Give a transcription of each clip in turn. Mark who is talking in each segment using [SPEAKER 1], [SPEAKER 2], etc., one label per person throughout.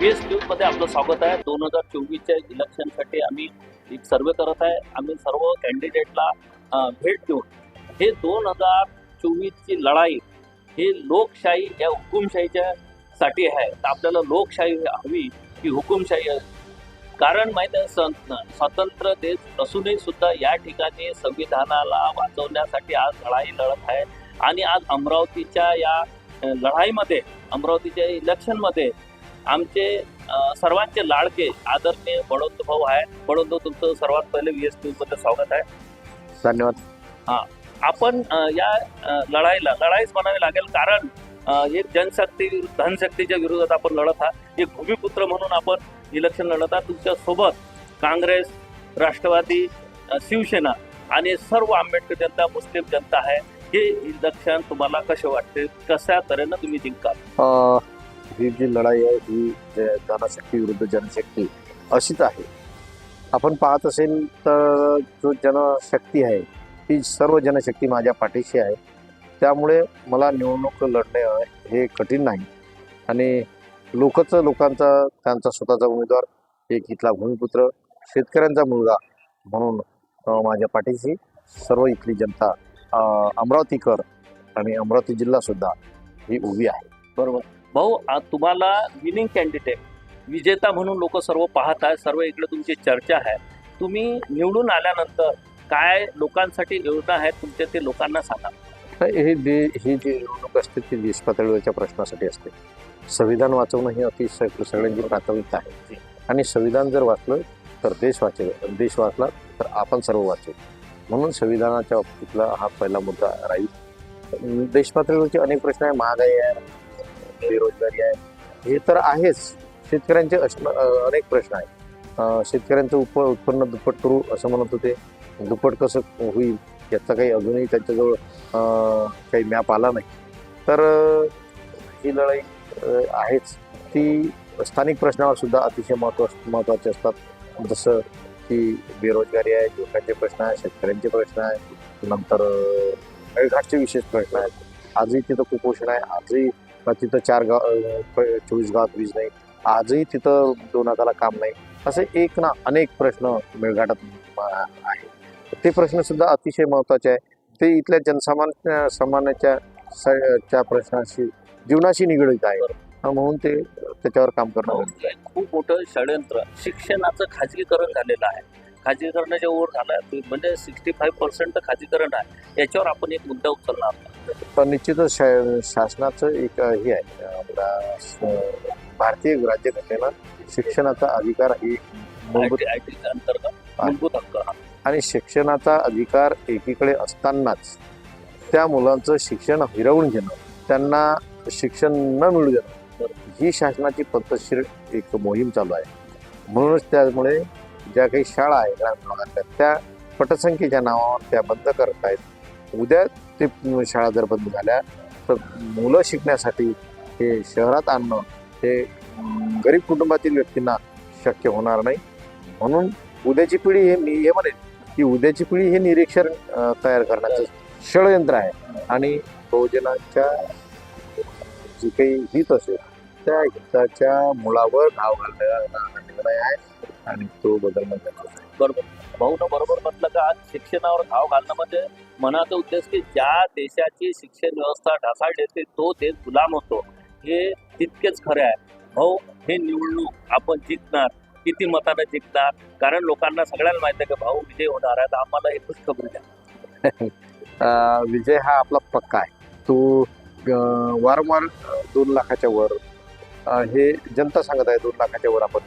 [SPEAKER 1] वीस न्यूजमध्ये आपलं स्वागत आहे. दोन हजार चोवीसच्या इलेक्शनसाठी आम्ही एक सर्वे करत आहे. आम्ही सर्व कॅन्डिडेटला भेट देऊन हे दोन हजार चोवीसची लढाई हे लोकशाही या हुकुमशाहीच्या साठी आहे. तर आपल्याला लोकशाही हवी की हुकुमशाही आहे. कारण माहीत आहे स्वतंत्र देश असूनही सुद्धा या ठिकाणी संविधानाला वाचवण्यासाठी आज लढाई लढत आहे. आणि आज अमरावतीच्या या लढाईमध्ये अमरावतीच्या इलेक्शनमध्ये आमचे सर्वांचे लाडके आदरणीय बळवंत भाऊ आहे बळवंत तुमचं सर्वात पहिले व्ही एसमध्ये स्वागत आहे.
[SPEAKER 2] धन्यवाद.
[SPEAKER 1] आपण अं, या लढाईला लढाईच म्हणावी लागेल कारण एक जनशक्ती विरुद्ध धनशक्तीच्या विरोधात आपण लढत आहात. एक भूमिपुत्र म्हणून आपण इलेक्शन लढत आहात. तुमच्यासोबत काँग्रेस राष्ट्रवादी शिवसेना आणि सर्व आंबेडकर जनता मुस्लिम जनता आहे. हे इलेक्शन तुम्हाला कसे वाटते? कशा तऱ्हेनं तुम्ही जिंकाल?
[SPEAKER 2] ही जी लढाई आहे ही जे धनशक्ती विरुद्ध जनशक्ती अशीच आहे. आपण पाहत असेल तर जो जनशक्ती आहे ती सर्व जनशक्ती माझ्या पाठीशी आहे. त्यामुळे मला निवडणूक लढणे हे कठीण नाही. आणि लोकच लोकांचा त्यांचा स्वतःचा उमेदवार एक इथला भूमिपुत्र शेतकऱ्यांचा मुलगा म्हणून माझ्या पाठीशी सर्व इथली जनता अमरावतीकर आणि अमरावती जिल्हासुद्धा ही उभी आहे.
[SPEAKER 1] बरोबर? भाऊ तुम्हाला विनिंग कॅन्डिडेट विजेता म्हणून लोक सर्व पाहत आहे सर्व इकडे तुमची चर्चा आहे. तुम्ही निवडून आल्यानंतर काय लोकांसाठी योजना आहेत तुमच्या ते लोकांना सांगा.
[SPEAKER 2] हे दे ही जी निवडणूक असते ती देश पातळीवरच्या प्रश्नासाठी असते. संविधान वाचवणं ही अति स- सगळ्यांची प्राथमिकता आहे. आणि संविधान जर वाचलं तर देश वाचेल. देश वाचला तर आपण सर्व वाचू. म्हणून संविधानाच्या बाबतीतला हा पहिला मुद्दा राहील. अं, देश पातळीवरचे अनेक प्रश्न आहे. महागाई आहे. बेरोजगारी आहे. हे तर आहेच. शेतकऱ्यांचे अनेक प्रश्न आहेत. शेतकऱ्यांचं उप उत्पन्न दुप्पट करू असं म्हणत होते. दुप्पट कसं होईल याचा काही अजूनही त्यांच्याजवळ काही मॅप आला नाही. तर ही लढाई आहेच. ती स्थानिक प्रश्नावर सुद्धा अतिशय महत्त्व महत्त्वाचे असतात. जसं की बेरोजगारी आहे युवकांचे प्रश्न आहे शेतकऱ्यांचे प्रश्न आहे नंतर मेळघाटचे विशेष प्रश्न आहेत. आजही तिथं कुपोषण आहे. आजही तिथं चार गाव चोवीस गावात वीज नाही. आजही तिथं दोन हाताला काम नाही. असे एक ना अनेक प्रश्न मेळघाटात अं, आहेत ते प्रश्न सुद्धा अतिशय महत्त्वाचे आहे. ते इथल्या जनसामान्य सामान्याच्या च्या प्रश्नाशी जीवनाशी निगडीत आहे. म्हणून ते त्याच्यावर काम करणं आहे.
[SPEAKER 1] खूप मोठं षडयंत्र शिक्षणाचं खाजगीकरण झालेलं आहे. खाजगीकरणाच्या ओढ झाला आहे म्हणजे सिक्स्टी फाईव्ह पर्सेंट खाजगीकरण आहे याच्यावर आपण एक मुद्दा उचलणार आहोत.
[SPEAKER 2] तर निश्चितच शा- शासनाचं एक हे आहे आपला भारतीय राज्यघटनेला शिक्षणाचा अधिकार ही मूलभूत
[SPEAKER 1] अंतर्गत मूलभूत हक्क.
[SPEAKER 2] आणि शिक्षणाचा अधिकार एकीकडे असतानाच त्या मुलांचं शिक्षण हिरवून घेणं त्यांना शिक्षण न मिळू देणं ही शासनाची पद्धतशीर एक मोहीम चालू आहे म्हणूनच त्यामुळे ज्या काही शाळा आहेत ग्रामीण भागातल्या त्या पटसंख्येच्या नावावर त्या बंद करत आहेत. उद्या ते शाळा जर बंद झाल्या तर मुलं शिकण्यासाठी हे शहरात आणणं हे गरीब कुटुंबातील व्यक्तींना शक्य होणार नाही. म्हणून उद्याची पिढी हे मी हे म्हणेन की उद्याची पिढी हे निरीक्षण तयार करण्याचं षडयंत्र आहे. आणि बहुजनाच्या जे काही हित असेल त्या हिताच्या मुळावर घाव घालण्याचा निर्णय आहे. आणि तो बदलणं गरजेचं आहे.
[SPEAKER 1] बरोबर भाऊनं बरोबर म्हटलं का आज शिक्षणावर घाव घालणं म्हणजे मनाचा उद्देश की ज्या देशाची शिक्षण व्यवस्था ढासाळली असते तो देश गुलाम होतो. हे तितकेच खरे आहे. भाऊ हे निवडणूक आपण जिंकणार किती मतानं जिंकणार कारण लोकांना सगळ्यांना माहिती आहे की भाऊ विजय होणार आहे तर आम्हाला एकच खबर द्या.
[SPEAKER 2] विजय हा आपला पक्का आहे. तो वारंवार दोन लाखाच्या वर हे जनता सांगत आहे दोन लाखाच्या वर आपण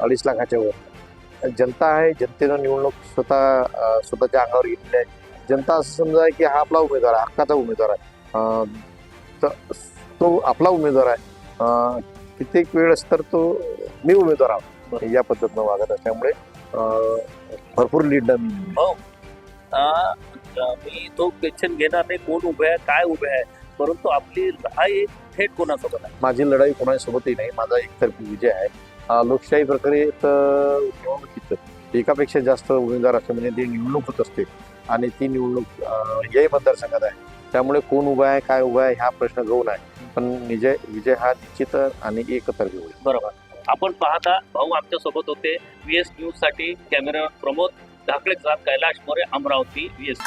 [SPEAKER 2] अडीच लाखाच्या वर. जनता आहे जनतेनं निवडणूक स्वतः स्वतःच्या अंगावर घेतली आहे. जनता असं समजा आहे की हा आपला उमेदवार आहे हक्काचा उमेदवार आहे. तर तो आपला उमेदवार आहे. कित्येक वेळेस तर तो मी उमेदवार आहोत. या पद्धतीनं वागत असल्यामुळे भरपूर लीड
[SPEAKER 1] अं, मी. तो क्वेश्चन घेणार नाही कोण उभे आहे काय उभे आहे. परंतु आपली लढाई थेट कोणासोबत आहे?
[SPEAKER 2] माझी लढाई कोणासोबतही नाही. माझा एकतर्फी विजय आहे. लोकशाही प्रकारे तर निवडणुकीत एकापेक्षा जास्त उमेदवार असले म्हणजे ती निवडणूक होत असते आणि ती निवडणूक याही मतदारसंघात आहे. त्यामुळे कोण उभा आहे काय उभा आहे हा प्रश्न गौण आहे. पण विजय विजय हा निश्चित आणि एकतर्फी होईल.
[SPEAKER 1] बरोबर. आपण पाहता भाऊ आमच्यासोबत होते. व्ही एस न्यूजसाठी camera Pramod Dhakale Kailash More Amravati V S